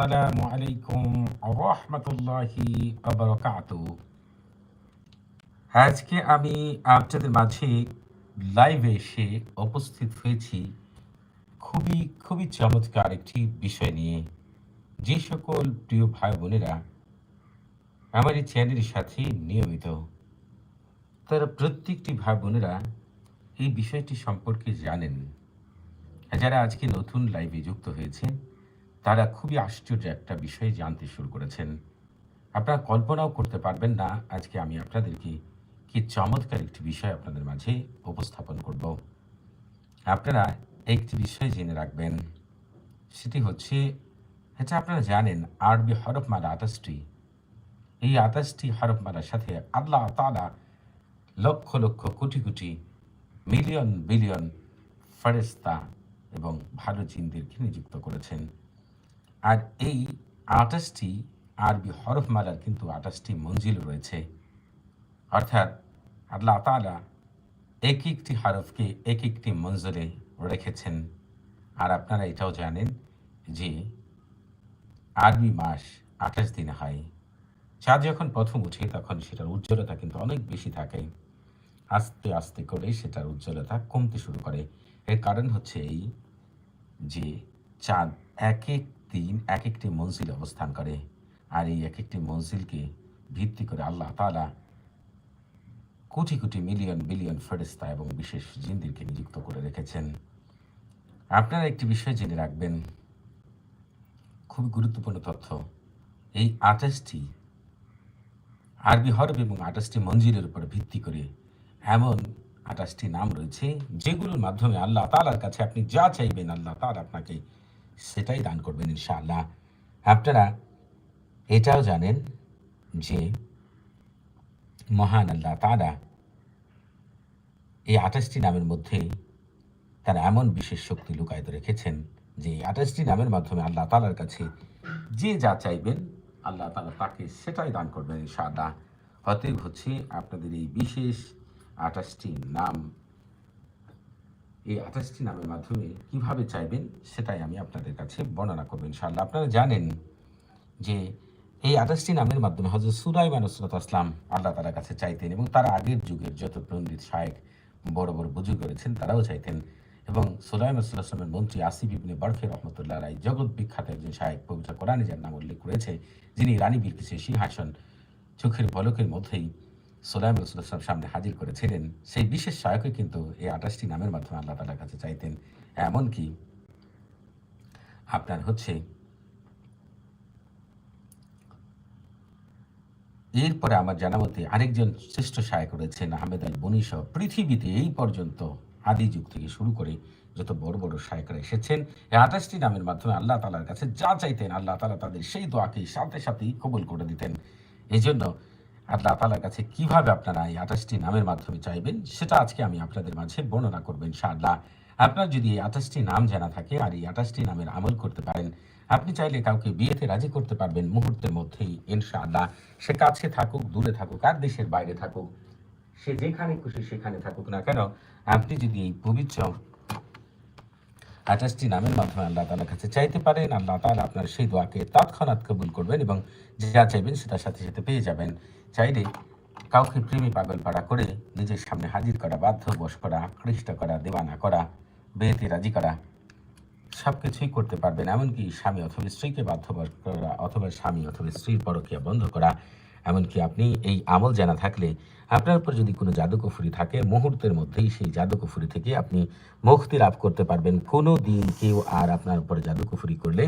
আসসালামু আলাইকুম রহমতুল্লাহি আজকে আমি আপনাদের মাঝে লাইভে এসে উপস্থিত হয়েছি খুবই খুবই চমৎকার একটি বিষয় নিয়ে। যে সকল প্রিয় ভাই বোনেরা আমার এই চ্যানেলের সাথে নিয়মিত, তারা প্রত্যেকটি ভাই বোনেরা এই বিষয়টি সম্পর্কে জানেন। যারা আজকে নতুন লাইভে যুক্ত হয়েছেন তারা খুবই আশ্চর্য একটা বিষয় জানতে শুরু করেছেন। আপনারা কল্পনাও করতে পারবেন না, আজকে আমি আপনাদেরকে কি চমৎকার একটি বিষয় আপনাদের মাঝে উপস্থাপন করব। আপনারা একটি বিষয় জেনে রাখবেন, সেটি হচ্ছে এটা আপনারা জানেন, আরবি হরফমালা আঠাশটি এই আঠাশটি হরফমালার সাথে আল্লাহ তালা লক্ষ লক্ষ কোটি কোটি মিলিয়ন বিলিয়ন ফেরেস্তা এবং ভালো জিনদেরকে নিযুক্ত করেছেন। আর এই আঠাশটি আরবি হরফমালার কিন্তু আঠাশটি মঞ্জিল রয়েছে। অর্থাৎ আল্লাহ তালা এক একটি হরফকে এক একটি মঞ্জলে রেখেছেন। আর আপনারা এটাও জানেন যে আরবি মাস আঠাশ দিন হয়। চাঁদ যখন প্রথম উঠে তখন সেটার উজ্জ্বলতা কিন্তু অনেক বেশি থাকে। আস্তে আস্তে করে সেটার উজ্জ্বলতা কমতে শুরু করে। এর কারণ হচ্ছে এই যে চাঁদ এক এক দিন এক একটি মঞ্জিলে অবস্থান করে আর এই এক একটি মঞ্জিলকে ভিত্তি করে আল্লাহ তালা কোটি কোটি মিলিয়ন বিলিয়ন ফেরেস্তা এবং বিশেষ জিনদেরকে নিযুক্ত করে রেখেছেন। আপনারা একটি বিষয় জেনে রাখবেন। খুব গুরুত্বপূর্ণ তথ্য। এই আঠাশটি আরবি হরব এবং আঠাশটি মঞ্জিলের উপর ভিত্তি করে এমন আঠাশটি নাম রয়েছে যেগুলোর মাধ্যমে আল্লাহ তালার কাছে আপনি যা চাইবেন আল্লাহ তার আপনাকে সেটাই দান করবেন ইনশাআল্লাহ। আপনারা এটাও জানেন যে মহান আল্লাহ তারা এই আঠাশটি নামের মধ্যে তারা এমন বিশেষ শক্তি লুকায়িত রেখেছেন যে এই আঠাশটি নামের মাধ্যমে আল্লাহ তালার কাছে যে যা চাইবেন আল্লাহ তালা তাকে সেটাই দান করবেন ইনশাআল্লাহ। অতএব হচ্ছে আপনাদের এই বিশেষ আঠাশটি নাম এই আঠাশটি নামের মাধ্যমে কীভাবে চাইবেন সেটাই আমি আপনাদের কাছে বর্ণনা করব ইনশাআল্লাহ। আপনারা জানেন যে এই আঠাশটি নামের মাধ্যমে হজরত সুলাইমান নসরত আসলাম আল্লাহ তালার কাছে চাইতেন এবং তার আগের যুগের যত পণ্ডিত শায়েক বড় বড় বুজুর্গ রয়েছেন তারাও চাইতেন এবং সুলাইম আসলামের মন্ত্রী আসিফ ইবনে বরফে রহমতুল্লাহ রায় জগৎ বিখ্যাত একজন শায়েক পবিত্র কোরআনে যার নাম উল্লেখ করেছে যিনি রানী বিলকিসের সিংহাসন চোখের পলকের মধ্যেই সোলাইম রসুলাম সামনে হাজির করেছিলেন, সেই বিশেষ সহায়কে কিন্তু এই আঠাশটি নামের মাধ্যমে আল্লাহ তালার কাছে চাইতেন। এমনকি আপনার হচ্ছে এরপরে আমার জানা মতে আরেকজন শ্রেষ্ঠ সহায়ক রয়েছেন আহমেদ আল বনিস পৃথিবীতে এই পর্যন্ত আদি যুগ থেকে শুরু করে যত বড় বড় শায়করা এসেছেন, এই আঠাশটি নামের মাধ্যমে আল্লাহ তালার কাছে যা চাইতেন আল্লাহ তালা তাদের সেই দোয়াকে সাথে সাথেই কবুল করে দিতেন এই জন্য আল্লাহ তালার কাছে কীভাবে আপনারা এই আঠাশটি নামের মাধ্যমে চাইবেন, সেটা আজকে আমি আপনাদের মাঝে বর্ণনা করবেন ইনশাআল্লাহ। আপনার যদি এই আঠাশটি নাম জানা থাকে আর এই আঠাশটি নামের আমল করতে পারেন, আপনি চাইলে কাউকে বিয়েতে রাজি করতে পারবেন মুহূর্তের মধ্যেই ইনশাআল্লাহ। সে কাছে থাকুক, দূরে থাকুক আর দেশের বাইরে থাকুক। সে যেখানে খুশি সেখানে থাকুক না কেন, আপনি যদি এই পবিত্র আঠাশটি নামের মাধ্যমে আল্লাহ তালার কাছে চাইতে পারেন, আল্লাহ তালা আপনার সেই দোয়াকে তৎক্ষণাৎ কবুল করবেন এবং যা চাইবেন সেটা সাথে সাথে পেয়ে যাবেন। চাইলে কাউকে প্রেমী পাগল পাড়া করে নিজের সামনে হাজির করা, বাধ্য বশ করা, আকৃষ্ট করা, দেওয়ানা করা, বেয়েতে রাজি করা সব কিছুই করতে পারবেন। এমনকি স্বামী অথবা স্ত্রীকে বাধ্য বশ করা অথবা স্বামী অথবা স্ত্রীর পরকিয়া বন্ধ করা, এমনকি আপনি এই আমল জানা থাকলে আপনার উপর যদি কোনো জাদুকুফুরি থাকে, মুহূর্তের মধ্যেই সেই জাদুকুফুরি থেকে আপনি মুক্তি লাভ করতে পারবেন। কোনো দিন কেউ আর আপনার উপরে জাদুকুফুরি করলে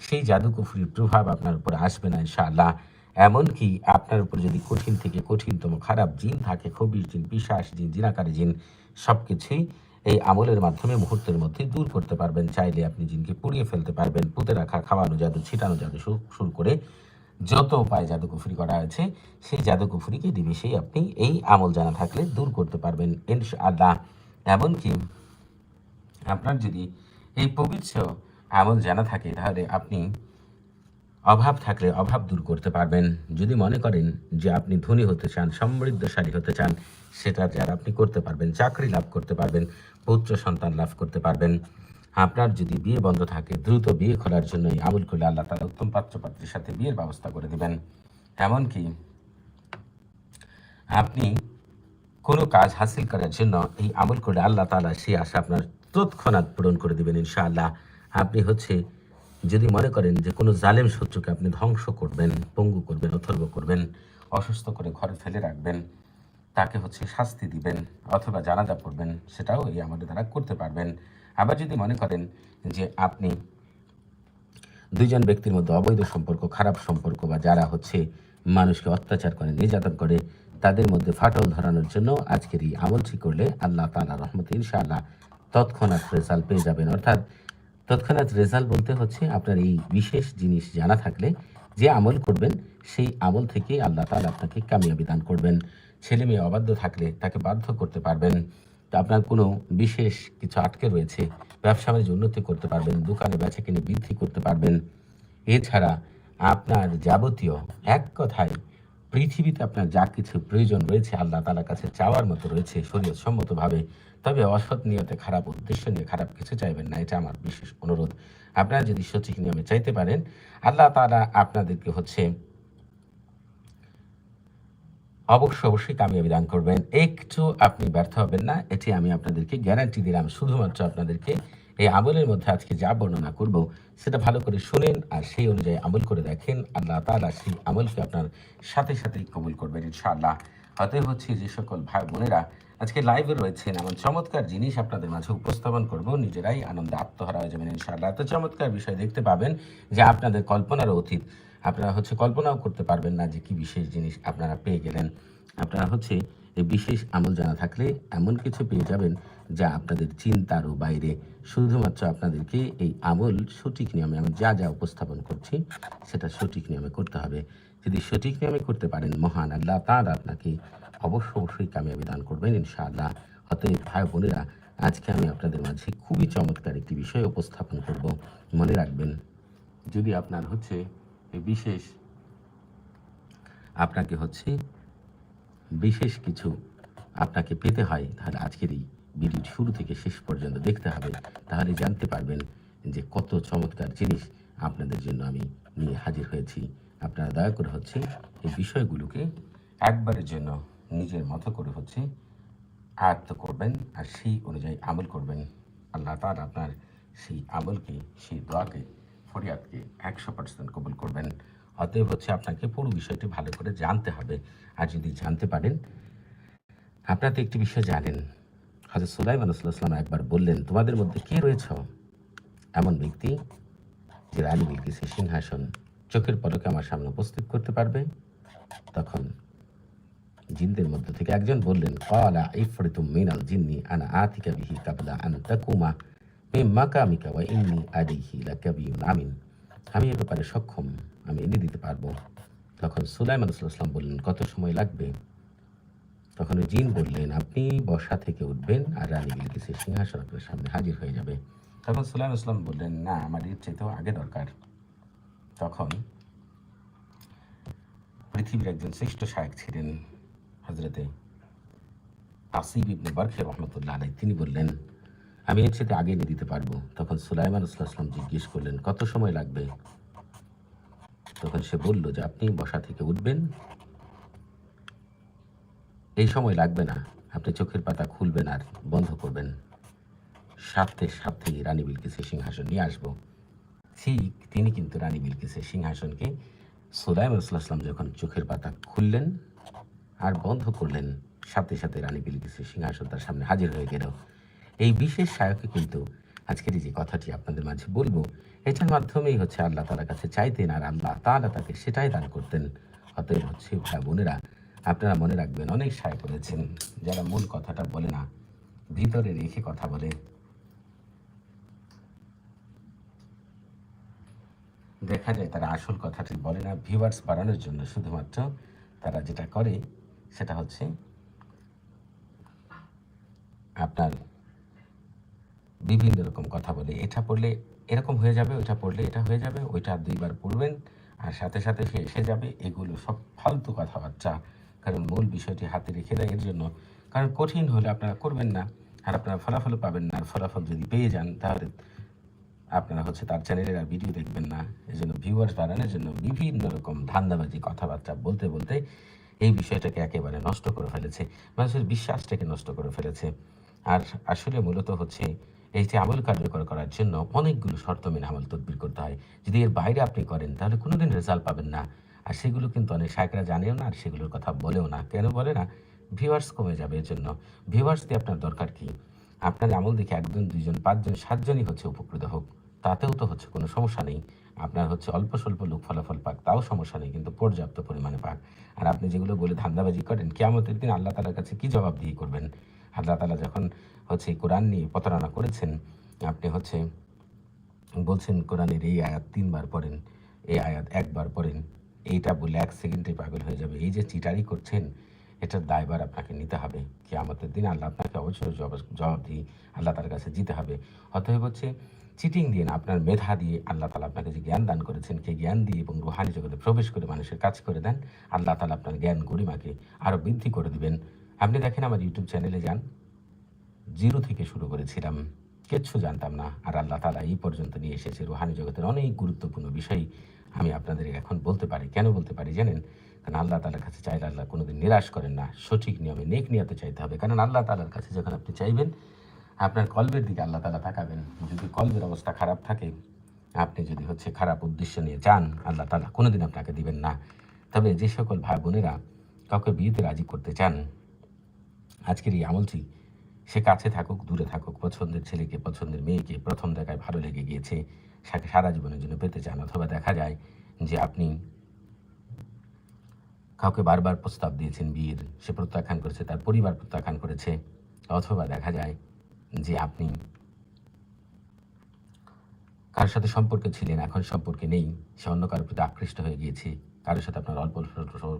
সেই জাদুকুফুরির প্রভাব আপনার উপর আসবে না, ইনশাআল্লাহ। এমনকি আপনার উপর যদি কঠিন থেকে কঠিনতম খারাপ জিন থাকে খবির জিন পিসাস জিন, জিনাকারী জিন সব কিছুই এই আমলের মাধ্যমে মুহূর্তের মধ্যে দূর করতে পারবেন। চাইলে আপনি জিনকে পুড়িয়ে ফেলতে পারবেন, পুঁতে রাখা, খাওয়ানো জাদু, ছিটানো জাদু শুরু করে যত উপায় জাদুকুফুরি করা হয়েছে, সেই জাদুকুফুরিকে নিমিশেই আপনি এই আমল জানা থাকলে দূর করতে পারবেন ইনশাআল্লাহ। এমনকি আপনার যদি এই পবিত্র আমল জানা থাকে, তাহলে আপনি অভাব থাকলে অভাব দূর করতে পারবেন। যদি মনে করেন যে আপনি ধনী হতে চান, সমৃদ্ধশালী হতে চান, সেটা যারা আপনি করতে পারবেন, চাকরি লাভ করতে পারবেন, পুত্র সন্তান লাভ করতে পারবেন। আপনার যদি বিয়ে বন্ধ থাকে, দ্রুত বিয়ে করার জন্য আমল করলে আল্লাহ তালা উত্তম পাত্রপাত্রীর সাথে বিয়ের ব্যবস্থা করে দেবেন। এমনকি আপনি কোনো কাজ হাসিল করার জন্য এই আমল করলে আল্লাহ তালা সেই আশা আপনার তৎক্ষণাৎ পূরণ করে দেবেন ইনশাআল্লাহ। আপনি হচ্ছে যদি মনে করেন যে কোনো জালেম শত্রুকে আপনি ধ্বংস করবেন, পঙ্গু করবেন, অথর্ব করবেন, অসুস্থ করে ঘরে ফেলে রাখবেন, তাকে হচ্ছে শাস্তি দিবেন অথবা জানাজা পড়বেন, সেটাও এই আমাদের দ্বারা করতে পারবেন। আবার যদি মনে করেন যে আপনি দুইজন ব্যক্তির মধ্যে অবৈধ সম্পর্ক, খারাপ সম্পর্ক বা যারা হচ্ছে মানুষকে অত্যাচার করে, নির্যাতন করে, তাদের মধ্যে ফাটল ধরানোর জন্য আজকের এই আমলটি করলে আল্লাহ তালা রহমত ইনশাআল্লাহ তৎক্ষণাৎ রেজাল্ট পেয়ে যাবেন। অর্থাৎ তৎক্ষণাৎ রেজাল্ট বলতে হচ্ছে আপনার এই বিশেষ জিনিস জানা থাকলে যে আমল করবেন, সেই আমল থেকে আল্লাহ তালা আপনাকে কামিয়াবি দান করবেন। ছেলে মেয়ে অবাধ্য থাকলে তাকে বাধ্য করতে পারবেন। তা আপনার কোনো বিশেষ কিছু আটকে রয়েছে, ব্যবসা বাণিজ্য উন্নতি করতে পারবেন, দোকানে বেচা কিনে বৃদ্ধি করতে পারবেন। এছাড়া আপনার যাবতীয় এক কথায় পৃথিবীতে আপনার যা কিছু প্রয়োজন রয়েছে আল্লাহ তালার কাছে চাওয়ার মতো রয়েছে শরীয়ত সম্মতভাবে তবে অসৎ নিয়তে, খারাপ উদ্দেশ্য নিয়ে খারাপ কিছু চাইবেন না, এটা আমার বিশেষ অনুরোধ। আপনারা যদি সঠিক নিয়মে চাইতে পারেন, আল্লাহ তালা আপনাদেরকে হচ্ছে অবশ্যই অবশ্যই কামিয়াবি দান করবেন। একটু আপনি ব্যর্থ হবেন না, এটি আমি আপনাদেরকে গ্যারান্টি দিলাম। শুধুমাত্র আপনাদেরকে এই আমলের মধ্যে আজকে যা বর্ণনা করব, সেটা ভালো করে শুনেন আর সেই অনুযায়ী আমল করে দেখেন। আল্লাহ তাআলা সেই আমলকে আপনার সাথে সাথেই কবুল করবেন ইনশাআল্লাহ। অতএব হচ্ছে যে সকল ভাই বোনেরা আজকে লাইভে রয়েছেন এমন চমৎকার জিনিস আপনাদের মাঝে উপস্থাপন করব। নিজেরাই আনন্দে আত্মহারা হয়ে যাবেন ইনশাআল্লাহ। এত চমৎকার বিষয় দেখতে পাবেন যে আপনাদের কল্পনার অতীত। আপনারা হচ্ছে কল্পনাও করতে পারবেন না যে কি বিশেষ জিনিস আপনারা পেয়ে গেলেন। আপনারা হচ্ছে এই বিশেষ আমল জানা থাকলে এমন কিছু পেয়ে যাবেন যা আপনাদের চিন্তারও বাইরে। শুধুমাত্র আপনাদেরকে এই আমল সঠিক নিয়মে, আমি যা যা উপস্থাপন করছি, সেটা সঠিক নিয়মে করতে হবে। যদি সঠিক নিয়মে করতে পারেন, মহান আল্লাহ তার আপনাকে অবশ্য অবশ্যই কামিয়াবি দান করবেন ইনশাআল্লাহ। অতএব ভাই বোনেরা, আজকে আমি আপনাদের মাঝে খুবই চমৎকার একটি বিষয় উপস্থাপন করব। মনে রাখবেন, যদি আপনার হচ্ছে বিশেষ, আপনাকে হচ্ছে বিশেষ কিছু আপনাকে পেতে হয়, তাহলে আজকের এই ভিডিও শুরু থেকে শেষ পর্যন্ত দেখতে হবে। তাহলে জানতে পারবেন যে কত চমৎকার জিনিস আপনাদের জন্য আমি নিয়ে হাজির হয়েছি। আপনারা দয়া করে হচ্ছে এই বিষয়গুলোকে একবারের জন্য নিজের মতো করে হচ্ছে আয়ত্ত করবেন আর সেই অনুযায়ী আমল করবেন। আল্লাহ তার আপনার সেই আমলকে, সেই দোয়াকে, ফরিয়াদকে একশো পার্সেন্ট কবুল করবেন। অতএব হচ্ছে আপনাকে পুরো বিষয়টি ভালো করে জানতে হবে। আর যদি জানতে পারেন, আপনারা তো একটি বিষয় জানেন। হাজর সুলাইমান আসলাম একবার বললেন, তোমাদের মধ্যে কে রয়েছ? এমন ব্যক্তি যে রানী বিলকিসের সিংহাসন চোখের পলকে আমার সামনে উপস্থিত করতে পারবে। তখন জিনদের মধ্য থেকে একজন বললেন কলা ইফরিতুম মিনাল জিন্নি আনা আতিকা বিহি কাবলা আন তাকুমা মে মাকামিকা ওয়া ইন্নি আলাইহি লাকাবিয়ুন আমিন। আমি এ ব্যাপারে সক্ষম, আমি এনে দিতে পারব। তখন সুলাইমান সাল্লাম বললেন, কত সময় লাগবে? তখন জিন বললেন, আপনি বসা থেকে উঠবেন আর রানী বিলকিসের সিংহাসন সামনে হাজির হয়ে যাবে। তখন সুলাইম আসলাম বললেন, না, আমার এর চাইতেও আগে দরকার। তখন পৃথিবীর একজন শ্রেষ্ঠ শায়ক ছিলেন হজরতে আসিব ইবনে বারখে রহমতুল্লাহ আলাই তিনি বললেন, আমি এর সাথে আগে এনে দিতে পারব। তখন সুলাইমান আসলাম জিজ্ঞেস করলেন, কত সময় লাগবে? তখন সে বলল, যে আপনি বসা থেকে উঠবেন। এই সময় লাগবে না। আপনি চোখের পাতা খুলবেন আর বন্ধ করবেন। সাথে সাথে রানী বিলকিসের সিংহাসন নিয়ে আসব। ঠিক তিনি কিন্তু রানী বিলকিসের সিংহাসনকে সুলাইম আসলাম যখন চোখের পাতা খুললেন আর বন্ধ করলেন, সাথে সাথে রানী বিলকিসের সিংহাসন তার সামনে হাজির হয়ে গেল। এই বিশেষ সায়কে কিন্তু আজকের যে কথাটি আপনাদের মাঝে বলব, এটার মাধ্যমেই হচ্ছে আল্লাহ তালার কাছে চাইতেন আর আল্লাহ তালা তাকে সেটাই দান করতেন। অতএব হচ্ছে ভাই বোনেরা, আপনারা মনে রাখবেন অনেক সায় করেছেন, যারা মূল কথাটা বলে না, ভিতরে রেখে কথা বলে দেখা যায়, তারা আসল কথাটি বলে না। ভিউয়ার্স বাড়ানোর জন্য শুধুমাত্র তারা যেটা করে, সেটা হচ্ছে আপনার বিভিন্ন রকম কথা বলে। এটা পড়লে এরকম হয়ে যাবে, ওইটা পড়লে এটা হয়ে যাবে, ওইটা দুইবার পড়বেন আর সাথে সাথে সে এসে যাবে। এগুলো সব ফালতু কথাবার্তা, কারণ মূল বিষয়টি হাতে রেখে দেয় এর জন্য। কারণ কঠিন হলে আপনারা করবেন না, আর আপনারা ফলাফল পাবেন না। আর ফলাফল যদি পেয়ে যান, তাহলে আপনারা হচ্ছে তার চ্যানেলের আর ভিডিও দেখবেন না। এই জন্য ভিউয়ার্স বাড়ানোর জন্য বিভিন্ন রকম ধান্দাবাজি, কথাবার্তা বলতে বলতে এই বিষয়টাকে একেবারে নষ্ট করে ফেলেছে। মানুষের বিশ্বাসটাকে নষ্ট করে ফেলেছে। আর আসলে মূলত হচ্ছে এই যে আমল কার্যকর করার জন্য অনেকগুলো শর্ত মেনে আমল তদবির করতে হয়। যদি এর বাইরে আপনি করেন, তাহলে কোনোদিন রেজাল্ট পাবেন না। আর সেগুলো কিন্তু অনেক শায়করা জানেও না, আর সেগুলোর কথা বলেও না। কেন বলে না? ভিউয়ার্স কমে যাবে। এর জন্য ভিউয়ার্স দিয়ে আপনার দরকার কি? আপনার আমল দেখে একজন, দুইজন, পাঁচজন, সাতজনই হচ্ছে উপকৃত হোক। তাতেও তো হচ্ছে কোনো সমস্যা নেই। আপনার হচ্ছে অল্প স্বল্প লোক ফলাফল পাক, তাও সমস্যা নেই, কিন্তু পর্যাপ্ত পরিমাণে পাক। আর আপনি যেগুলো বলে ধান্দাবাজি করেন, কেয়ামতের দিন আল্লাহ তালার কাছে কি জবাব দিয়ে করবেন? আল্লাহ তালা যখন হচ্ছে কোরআন নিয়ে প্রতারণা করেছেন, আপনি হচ্ছে বলছেন, কোরআনের এই আয়াত তিনবার পড়েন, এই আয়াত একবার পড়েন, এইটা বলে এক সেকেন্ডে পাগল হয়ে যাবে। এই যে চিটারি করছেন এটার দায়বার আপনাকে নিতে হবে। কি আমাদের দিন আল্লাহ আপনাকে অবশ্যই জবাব দিয়ে আল্লাহ তার কাছে জিতে হবে। অতএব হচ্ছে চিটিং দিয়ে না, আপনার মেধা দিয়ে আল্লাহ তালা আপনাকে যে জ্ঞান দান করেছেন, সেই জ্ঞান দিয়ে এবং রুহানি জগতে প্রবেশ করে মানুষের কাজ করে দেন, আল্লাহ তালা আপনার জ্ঞান গরিমাকে আরও বৃদ্ধি করে দিবেন। আপনি দেখেন আমার ইউটিউব চ্যানেলে যান, জিরো থেকে শুরু করেছিলাম কিচ্ছু জানতাম না, আর আল্লাহ তালা এই পর্যন্ত নিয়ে এসেছে। রুহানি জগতের অনেক গুরুত্বপূর্ণ বিষয় আমি আপনাদের এখন বলতে পারি। কেন বলতে পারি জানেন? কারণ আল্লাহ তালার কাছে চাইলে আল্লাহ কোনোদিন নিরাশ করেন না। সঠিক নিয়মে নেক নিয়তে চাইতে হবে। কারণ আল্লাহ তালার কাছে যখন আপনি চাইবেন, আপনার কলবের দিকে আল্লাহ তালা তাকাবেন। যদি কলবের অবস্থা খারাপ থাকে, আপনি যদি হচ্ছে খারাপ উদ্দেশ্য নিয়ে যান, আল্লাহ তালা কোনোদিন আপনাকে দিবেন না। তবে যে সকল ভাই বোনেরা কাউকে বিয়েতে রাজি করতে চান, আজকের এই আমলটি সে কাছে থাকুক, দূরে থাকুক, পছন্দের ছেলেকে, পছন্দের মেয়েকে প্রথম দেখায় ভালো লেগে গিয়েছে সারা জীবনের জন্য পেতে চান অথবা দেখা যায় যে আপনি কাউকে বারবার প্রস্তাব দিয়েছেন বিয়ের, সে প্রত্যাখ্যান করেছে, তার পরিবার প্রত্যাখ্যান করেছে, অথবা দেখা যায় যে আপনি কারোর সাথে সম্পর্কে ছিলেন, এখন সম্পর্কে নেই, সে অন্য কারোর প্রতি আকৃষ্ট হয়ে গিয়েছে, কারোর সাথে আপনার অল্প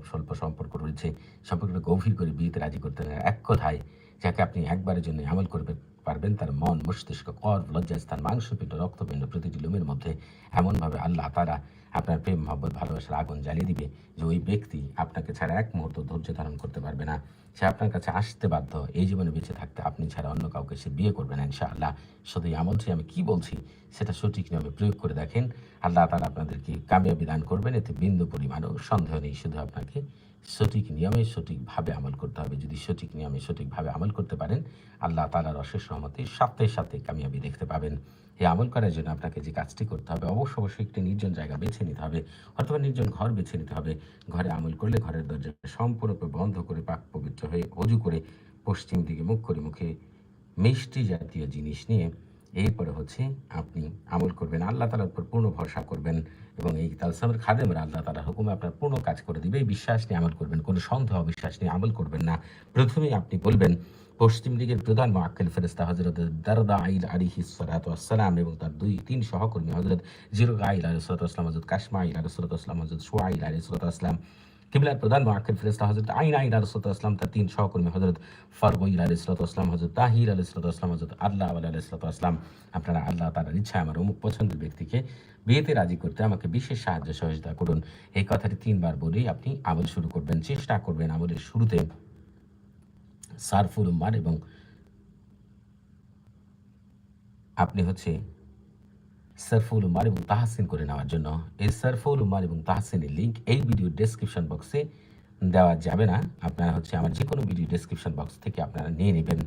স্বল্প- সম্পর্ক রয়েছে, সম্পর্কটা গভীর করে বিয়েতে রাজি করতে এক কথায় যাকে আপনি একবারের জন্য আমল করবে পারবেন তার মন মস্তিষ্ক, কর, লজ্জাস্থান মাংসপিণ্ড রক্তপিণ্ড প্রতিটি লোমের মধ্যে এমনভাবে আল্লাহ তারা আপনার প্রেম, মহব্বত, ভালোবাসার আগুন জ্বালিয়ে দিবে যে ওই ব্যক্তি আপনাকে ছাড়া এক মুহূর্ত ধৈর্য ধারণ করতে পারবে না। সে আপনার কাছে আসতে বাধ্য, এই জীবনে বেঁচে থাকতে আপনি ছাড়া অন্য কাউকে সে বিয়ে করবে না, ইনশাআল্লাহ। শুধু আমলটি আমি কি বলছি, সেটা সঠিক নিয়মে প্রয়োগ করে দেখেন। আল্লাহ তারা আপনাদেরকে কামিয়াবি দান করবেন, এতে বিন্দু পরিমাণও সন্দেহ নেই, শুধু আপনাকে সঠিক নিয়মে সঠিকভাবে আমল করতে হবে। যদি সঠিক নিয়মে সঠিকভাবে আমল করতে পারেন, আল্লাহ তালার অশেষ সহমতে সাথে সাথে কামিয়াবি দেখতে পাবেন। এই আমল করার জন্য আপনাকে যে কাজটি করতে হবে, অবশ্য অবশ্যই একটি নির্জন জায়গা বেছে নিতে হবে, অথবা নির্জন ঘর বেছে নিতে হবে। ঘরে আমল করলে ঘরের দরজা সম্পূর্ণরূপে বন্ধ করে, পাক পবিত্র হয়ে অজু করে পশ্চিম দিকে মুখ করে মুখে মিষ্টি জাতীয় জিনিস নিয়ে এরপরে হচ্ছে আপনি আমল করবেন। আল্লাহ তালার উপর পূর্ণ ভরসা করবেন এবং এই তালসামের খাদেমরা আল্লাহ তালা হুকুমে আপনার পূর্ণ কাজ করে দিবে। বিশ্বাস নিয়ে আমল করবেন, কোনো সন্দেহ বিশ্বাস নিয়ে আমল করবেন না। প্রথমেই আপনি বলবেন পশ্চিম দিকের প্রধান মাক্কেল ফেরেস্তা হজরত দারদা আইল আলিহি সালাম এবং তার দুই, তিন সহকর্মী হজরত জিরো আইল আলী সালাতাম হজরত কাশমা আইল আলী সালাতাম হজরত সোয়াইল আলী সালাতাম কিবলার প্রধান মাক্কেল ফেরেস্তা হজরত আইন আইল আলী সালাতাম তার তিন সহকর্মী হজরত ফারগইল আলী সালাতাম হজরত তাহির আলী সালাতাম হজরত আল্লাহ আলী সালাতাম আপনারা আল্লাহ তালার ইচ্ছা আমার অমুক পছন্দের ব্যক্তিকে বিয়েতে রাজি করতে আমাকে বিশেষ সাহায্য সহযোগিতা করুন। এই কথাটি তিনবার বলেই আপনি আমল শুরু করবেন, চেষ্টা করবেন আমলের শুরুতে। সারফুল উম্মার এবং আপনি হচ্ছে সারফুল উমার এবং তাহাসিন করে নেওয়ার জন্য এই সারফুল উমার এবং তাহাসিনের লিঙ্ক এই ভিডিও ডেসক্রিপশন বক্সে দেওয়া যাবে না। আপনারা হচ্ছে আমার যে কোনো ভিডিও ডেসক্রিপশন বক্স থেকে আপনারা নিয়ে নেবেন।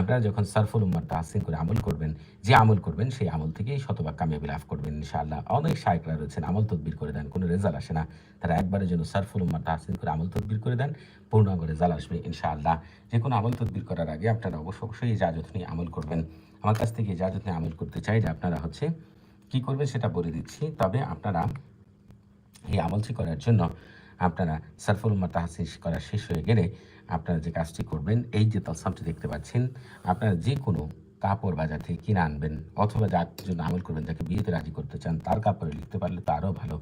আপনারা যখন সারফুল উম্মার তাহসিন করে আমল করবেন, যে আমল করবেন, সেই আমল থেকেই শতভাগ কামিয়াবি লাভ করবেন ইনশাআল্লাহ। অনেক শায়করা রয়েছেন, আমল তদবির করে দেন, কোনো রেজাল্ট আসে না। তারা একবারের জন্য সারফুল উম্মার তাহসিন করে আমল তদবির করে দেন, পূর্ণাঙ্গ রেজাল্ট আসবে ইনশাআল্লাহ। যে কোনো আমল তদবির করার আগে আপনারা অবশ্য অবশ্যই ইজাজত নিয়ে আমল করবেন। আমার কাছ থেকে ইজাজত নিয়ে আমল করতে চাই যে আপনারা হচ্ছে কি করবেন সেটা বলে দিচ্ছি। তবে আপনারা এই আমলটি করার জন্য আপনারা সারফুল উম্মা তাহসিস করা শেষ হয়ে গেলে আপনারা যে কাজটি করবেন, এই যে তলসামটি দেখতে পাচ্ছেন, আপনারা যে কোনো কাপড় বাজার থেকে কিনে আনবেন অথবা যার জন্য আমল করবেন, যাকে বিয়েতে রাজি করতে চান, তার কাপড়ে লিখতে পারলে তো আরও ভালো।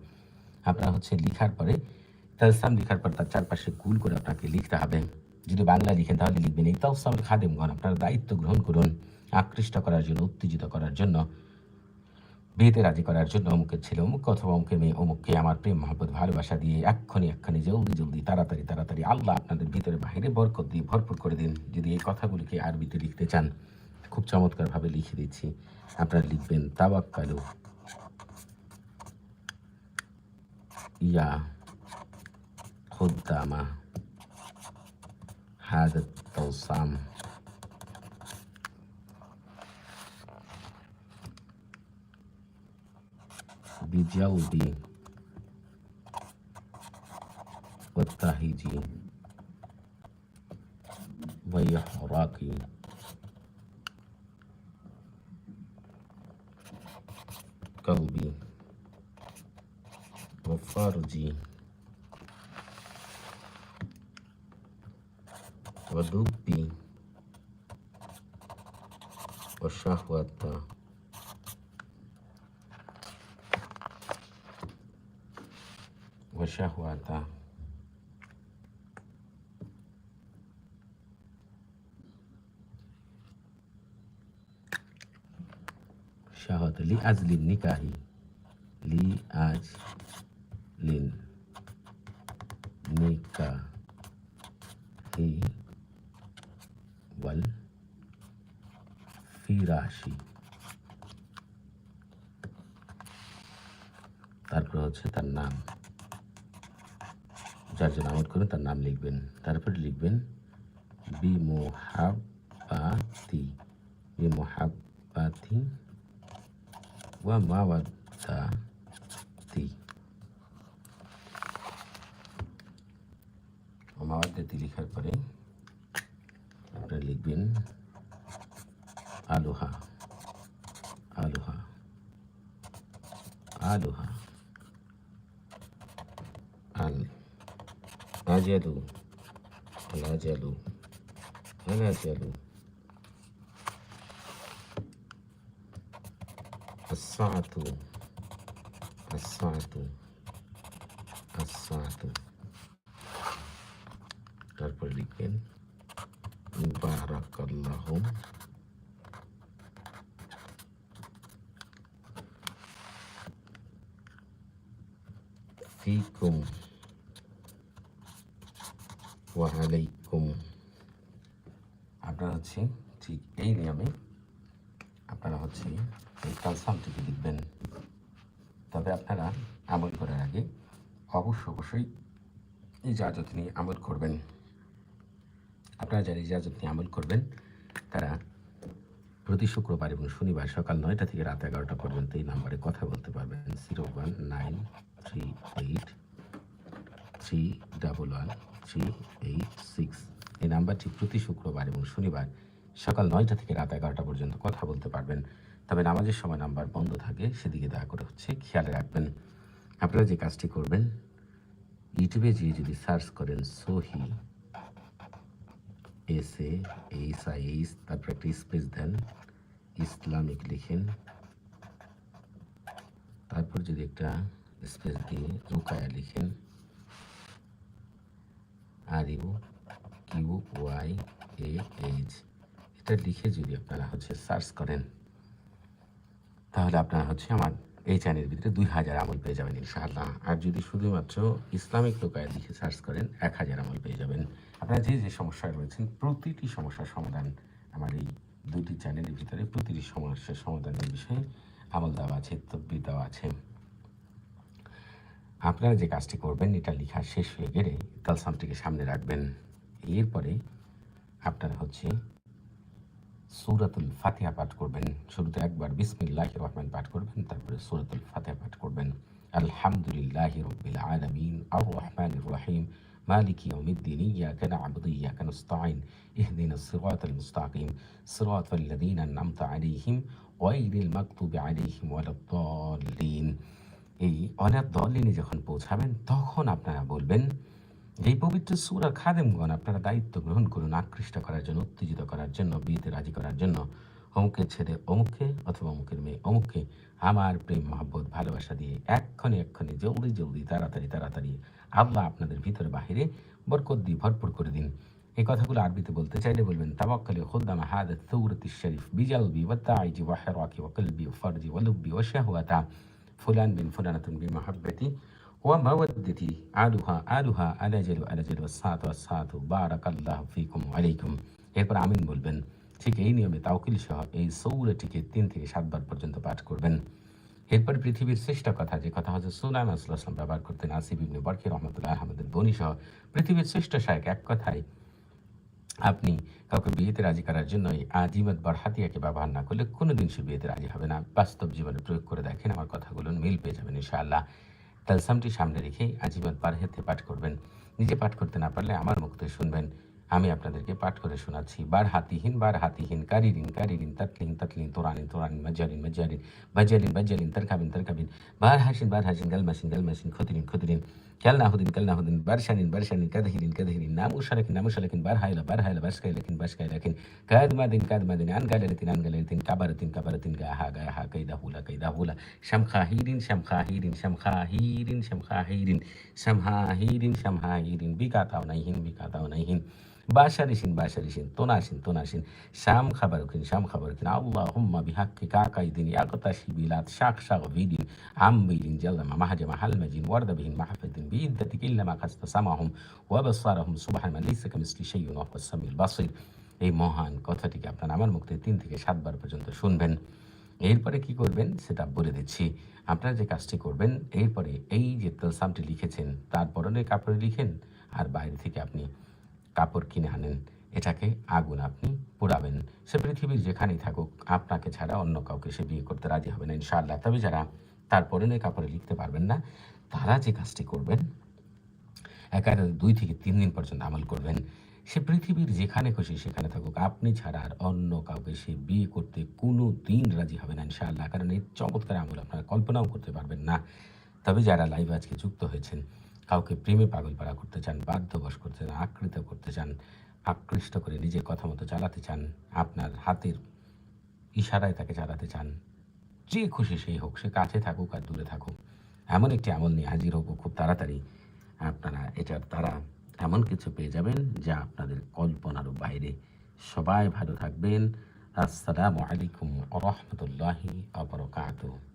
আপনারা হচ্ছে লিখার পরে তালসাম লিখার পর তার চারপাশে গুল করে আপনাকে লিখতে হবে। যদি বাংলা লিখেন, তাহলে লিখবেন এই তালসামের খাদেমগণ আপনারা দায়িত্ব গ্রহণ করুন, আকৃষ্ট করার জন্য, উত্তেজিত করার জন্য। বিয়েতে রাজি করার জন্য অমুকের ছেলে অমুক অথবা অমুকের মেয়ে অমুককে আমার প্রেম, মহাব্বত, ভালোবাসা দিয়ে এক্ষণি এক্ষণি জলদি জলদি, তাড়াতাড়ি তাড়াতাড়ি আল্লাহ আপনাদের ভিতরে বাহিরে বরকত দিয়ে ভরপুর করে দিন। যদি এই কথাগুলিকে আরবিতে লিখতে চান, খুব চমৎকারভাবে লিখে দিচ্ছি। আপনারা লিখবেন তাবাক্কালু ইয়া খুদ্দামা হাজত তৌসাম بجلبي والتهيجي وإحراقي قلبي وفرجي ودبي وشهوة वर्षा हुआ था। शाहत ली आज लिन निकाही ली आज लिन निकाही वल ফিরাশি তারপরে হচ্ছে যার জন্য আমল করেন তার নাম লিখবেন তারপরে লিখবেন বি মোহাব্বাতি বি মোহাব্বাতি ওয়া মাওয়াদ্দাতি মাওয়াদ্দাতি লেখার পরে আপনারা লিখবেন আলোহা আলোহা আলোহা العجل، الأجل الأجل السعة السعة নিয়মে আপনারা হচ্ছে এই কালসামটিকে লিখবেন। তবে আপনারা আমল করার আগে অবশ্য অবশ্যই ইজাজত নিয়ে আমল করবেন। আপনারা যারা ইজাজত নিয়ে আমল করবেন, তারা প্রতি শুক্রবার এবং শনিবার সকাল নয়টা থেকে রাত এগারোটা পর্যন্ত এই নাম্বারে কথা বলতে পারবেন। Zero one nine three eight three double one three eight six. এই নাম্বারটি প্রতি শুক্রবার এবং শনিবার সকাল নয়টা থেকে রাত এগারোটা পর্যন্ত কথা বলতে পারবেন। তবে নামাজের সময় নাম্বার বন্ধ থাকে, সেদিকে দয়া করে হচ্ছে খেয়াল রাখবেন। আপনারা যে কাজটি করবেন, ইউটিউবে গিয়ে যদি সার্চ করেন Sahih, S A H I H, তারপর একটা স্পেস দেন, ইসলামিক লিখেন। তারপর যদি একটা স্পেস দিয়ে রুকায়া লিখেন R U Q Y A H এটা লিখে যদি আপনারা হচ্ছে সার্চ করেন, তাহলে আপনারা হচ্ছে আমার এই চ্যানেলের ভিতরে দুই হাজার আমল পেয়ে যাবেন ইনশাআল্লাহ। আর যদি শুধুমাত্র ইসলামিক লোকায় লিখে সার্চ করেন, এক হাজার আমল পেয়ে যাবেন। আপনারা যে যে সমস্যায় রয়েছেন, প্রতিটি সমস্যার সমাধান আমার এই দুটি চ্যানেলের ভিতরে প্রতিটি সমস্যার সমাধানের বিষয়ে আমল দেওয়া আছে, তদ্বির দেওয়া আছে। আপনারা যে কাজটি করবেন, এটা লেখা শেষ হয়ে গেলে তালসামটিকে সামনে রাখবেন। এরপরে আপনারা হচ্ছে সুরাতুল ফাতিহা পাঠ করবেন শুরুতে একবার বিসমিল্লাহ রহমান পাঠ করবেন তারপরে সুরাতুল ফাতিহা পাঠ করবেন আলহামদুলিল্লাহ রব্বিল আলামিন আর রহমান রহিম مالك يوم الدين إياك نعبد وإياك نستعين اهدنا الصراط المستقيم صراط الذين أنعمت عليهم غير المغضوب عليهم ولا الضالين এই অনাথ দলিনে যখন পৌঁছাবেন তখন আপনারা বলবেন এই পবিত্র সুরা খাদেমগণ আপনারা দায়িত্ব গ্রহণ করুন, আকৃষ্ট করার জন্য, উত্তেজিত করার জন্য, বিয়েতে রাজি করার জন্য। অমুকের ছেলে অমুককে অথবা অমুকের মেয়ে অমুককে আমার প্রেম, মহব্বত, ভালোবাসা দিয়ে এক্ষণে এক্ষণে, জলদি জলদি, তাড়াতাড়ি তাড়াতাড়ি আল্লাহ আপনাদের ভিতরে বাহিরে বরকত দিয়ে ভরপুর করে দিন। এই কথাগুলো আরবিতে বলতে চাইলে বলবেন তাবাক্কালি খুদ্দাম হাদাত সৌরতি শরীফ বিজালবি ওয়াত্তাইজি ওয়াহরাকি ওয়াকলবি ওয়াফরজি ওয়ালুব্বি ওয়াশাহওয়াতা ফুলান বিন ফুলানাতুন ওয়া মাওয়াদ্দাতি আলুহা আলুহা আলাজালু আলাজালু সাতু সাতু বারাকাল্লাহ ফিকুম আলাইকুম এরপর আমিন বলবেন, ঠিক এই নিয়মে তাওকিল সহ এই সৌরটিকে তিন থেকে সাতবার পর্যন্ত পাঠ করবেন। এরপর পৃথিবীর শ্রেষ্ঠ কথা, যে কথা হচ্ছে সুলাইম আসলাম ব্যবহার করতেন, আসিফ ইবনে বরকি রহমতুল্লাহ আহমদের বনি সহ। পৃথিবীর শ্রেষ্ঠ শায়েক, এক কথায়, আপনি কাউকে বিয়েতে রাজি করার জন্য এই আজিমত বরহাতিয়াকে ব্যবহার না করলে কোনোদিন সে বিয়েতে রাজি হবে না। বাস্তব জীবনে প্রয়োগ করে দেখেন, আমার কথাগুলো মিল পেয়ে যাবেন ইনশাআল্লাহ। তালসামটি সামনে রেখেই আজীবন পারহেতে পাঠ করবেন। নিজে পাঠ করতে না পারলে আমার মুক্তি শুনবেন। আমি আপনাদেরকে পাঠ করে শোনাচ্ছি। বার হাতিহীন বার হাতিহীন, কারিরিন কারিরিন, তাতলিন তাতলিন, তোরানিন তোরানিন মজারিন মজারিন বাজ্জালিন বাজ্জালিন তারকাবিন তারকাবিন। বার হাসিন বার হাসিন, গালমাসিন গালমাসিন, খতিরিন খতিরিন। খেয়াল না হুদিন কাল না হুদিন বারশানিন বারশানিন কাদহিরিন কাদহিরিন নাম উশারাকিন নাম উশারাকিন বার হাইলা বার হাইলা বাস কাইলাকিন বাস কাইলাকিন কাদ মাদিন কাদ মাদিন আন গালারিতিন আন গালারিতিন কাবারাতিন কাবারাতিন গা হা গা হা কাইদা হুলা কাইদা হুলা শামখাহিরিন শামখাহিরিন শামখাহিরিন শামখাহিরিন শামহাহিরিন শামহাহিরিন বিকাতাও নাইহিন বিকাতাও নাইহিন বাসারিসিন বাসারিসিন তোনাসিন তোনাসিন শ্যাম খাবার কিন শাম খাবার কিন আল্লাহ হুম্মা বিহাক্কি কাকাই দিন একতাশি বিলাত শাক শাক বিদিন আম বিদিন জাল্লামা মাহাজামা হালমাজিন ওয়ার্দাবিহীন মাহফিদিন বিদ্যাতি কিল্লামা খাস্তা সামাহুম ওয়াবাসারাহুম সুবাহান মালিসা কামিস্তি সেইউন ওয়াহুয়া সামিল বাসির। এই মহান কথাটিকে আপনারা আমার মুখ থেকে তিন থেকে সাতবার পর্যন্ত শুনবেন। এরপরে কি করবেন সেটা বলে দিচ্ছি। আপনারা যে কাজটি করবেন, এরপরে এই যে তেলসামটি লিখেছেন, তার পরনের কাপড়ে লিখেন, আর বাইরে থেকে আপনি কাপড় কিনে আনেন। এটাকে আগুন আপনি পোড়াবেন। সে পৃথিবীর যেখানেই থাকুক, আপনাকে ছাড়া অন্য কাউকে সে বিয়ে করতে রাজি হবে না ইনশাআল্লাহ। তবে যারা তার পরনের কাপড়ে লিখতে পারবেন না, তারা যে কাজটি করবেন, একাধারে দুই থেকে তিন দিন পর্যন্ত আমল করবেন। সে পৃথিবীর যেখানে খুশি সেখানে থাকুক। আপনি ছাড়া আর অন্য কাউকে সে বিয়ে করতে কোনো দিন রাজি হবে না ইনশাআল্লাহ। কারণ এই চমৎকার আমল আপনারা কল্পনাও করতে পারবেন না। তবে যারা লাইভ আজকে যুক্ত হয়েছেন কাউকে প্রেমে পাগল পাড়া করতে চান, বাধ্যবশ করতে চান আকৃত করতে চান, আকৃষ্ট করে নিজের কথা মতো চালাতে চান, আপনার হাতের ইশারায় তাকে চালাতে চান, যে খুশি সেই হোক, সে কাছে থাকুক আর দূরে থাকুক। এমন একটি আমল নিয়ে হাজির হোক খুব তাড়াতাড়ি। আপনারা এটার দ্বারা এমন কিছু পেয়ে যাবেন যা আপনাদের কল্পনারও বাইরে। সবাই ভালো থাকবেন। আসসালামু আলাইকুম রহমতুল্লাহি আবরকাত